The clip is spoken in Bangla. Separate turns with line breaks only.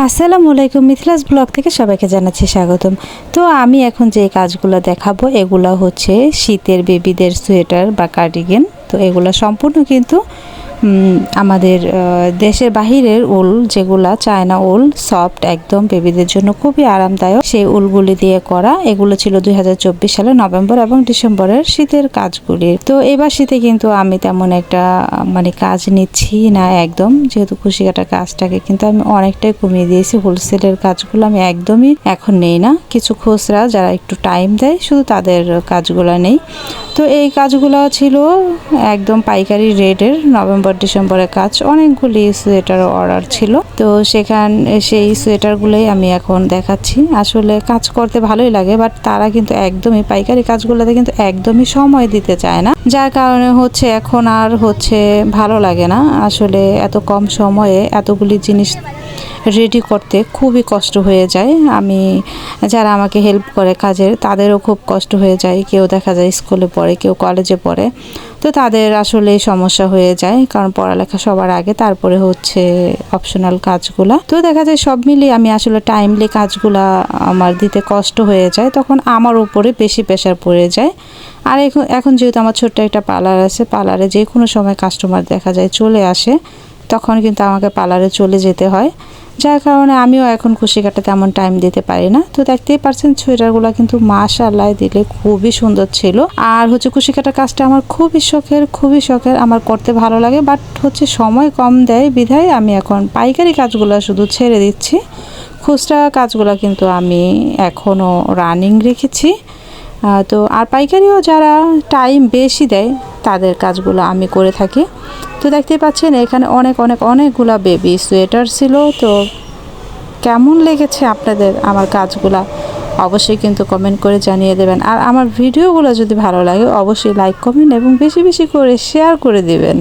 আসসালামু আলাইকুম, মিথিলাস ব্লগ থেকে সবাইকে জানাচ্ছি স্বাগতম। তো আমি এখন যে কাজগুলো দেখাবো, এগুলো হচ্ছে শীতের বেবিদের সোয়েটার বা কার্ডিগেন তো এগুলো সম্পূর্ণ কিন্তু আমাদের দেশের বাহিরের উল যেগুলা, চায়না উল সফট একদম বেবিদের জন্য খুবই আরামদায়ক। সেই উলগুলি দিয়ে করা, এগুলো ছিল দুই হাজার চব্বিশ সালে নভেম্বর এবং ডিসেম্বরের শীতের কাজগুলি। তো এবার শীতে কিন্তু আমি তেমন একটা মানে কাজ নিচ্ছি না একদম, যেহেতু খুশি কাটা কাজটাকে কিন্তু আমি অনেকটাই কমিয়ে দিয়েছি। হোলসেলের কাজগুলো আমি একদমই এখন নেই না। কিছু খুচরা যারা একটু টাইম দেয়, শুধু তাদের কাজগুলো নেই। তো এই কাজগুলো ছিল একদম পাইকারি রেটের নভেম্বর ডিসেম্বরের কাজ, অনেকগুলি সোয়েটার অর্ডার ছিল। তো সেখান, সেই সোয়েটারগুলোই আমি এখন দেখাচ্ছি। আসলে কাজ করতে ভালোই লাগে বাট তারা কিন্তু একদমই পাইকারি কাজগুলোতে কিন্তু একদমই সময় দিতে চায় না। যার কারণে হচ্ছে এখন আর হচ্ছে ভালো লাগে না। আসলে এত কম সময়ে এতগুলি জিনিস রেডি করতে খুবই কষ্ট হয়ে যায়। আমি যারা আমাকে হেল্প করে কাজের, তাদেরও খুব কষ্ট হয়ে যায়। কেউ দেখা যায় স্কুলে পড়ে, কেউ কলেজে পড়ে। তো তাদের আসলে সমস্যা হয়ে যায়, কারণ পড়ালেখা সবার আগে, তারপরে হচ্ছে অপশনাল কাজগুলা। তো দেখা যায় সব মিলিয়ে আমি আসলে টাইমলি কাজগুলা আমার দিতে কষ্ট হয়ে যায়। তখন আমার উপরে বেশি প্রেশার পড়ে যায়। আর এখন এখন যেহেতু আমার ছোট্ট একটা পার্লার আছে পার্লারে যে কোনো সময় কাস্টমার দেখা যায় চলে আসে, তখন কিন্তু আমাকে পার্লারে চলে যেতে হয়। যার কারণে আমিও এখন খুশি কাটা তেমন টাইম দিতে পারি না। তো দেখতেই পারছেন সোয়েটারগুলো কিন্তু মাশাল্লাহ দিলে খুবই সুন্দর ছিল। আর হচ্ছে খুশি কাটার কাজটা আমার খুবই শখের খুবই শখের, আমার করতে ভালো লাগে। বাট হচ্ছে সময় কম দেয় বিধায় আমি এখন পাইকারি কাজগুলো শুধু ছেড়ে দিচ্ছি। খুচরা কাজগুলো কিন্তু আমি এখনও রানিং রেখেছি। তো আর পাইকারিও যারা টাইম বেশি দেয় তাদের কাজগুলো আমি করে থাকি। তো দেখতে পাচ্ছেন, এখানে অনেক অনেক, অনেকগুলা বেবি সোয়েটার ছিল। তো কেমন লেগেছে আপনাদের আমার কাজগুলো? অবশ্যই কিন্তু কমেন্ট করে জানিয়ে দেবেন। আর আমার ভিডিওগুলো যদি ভালো লাগে, অবশ্যই লাইক কমেন্ট এবং বেশি বেশি করে শেয়ার করে দিবেন।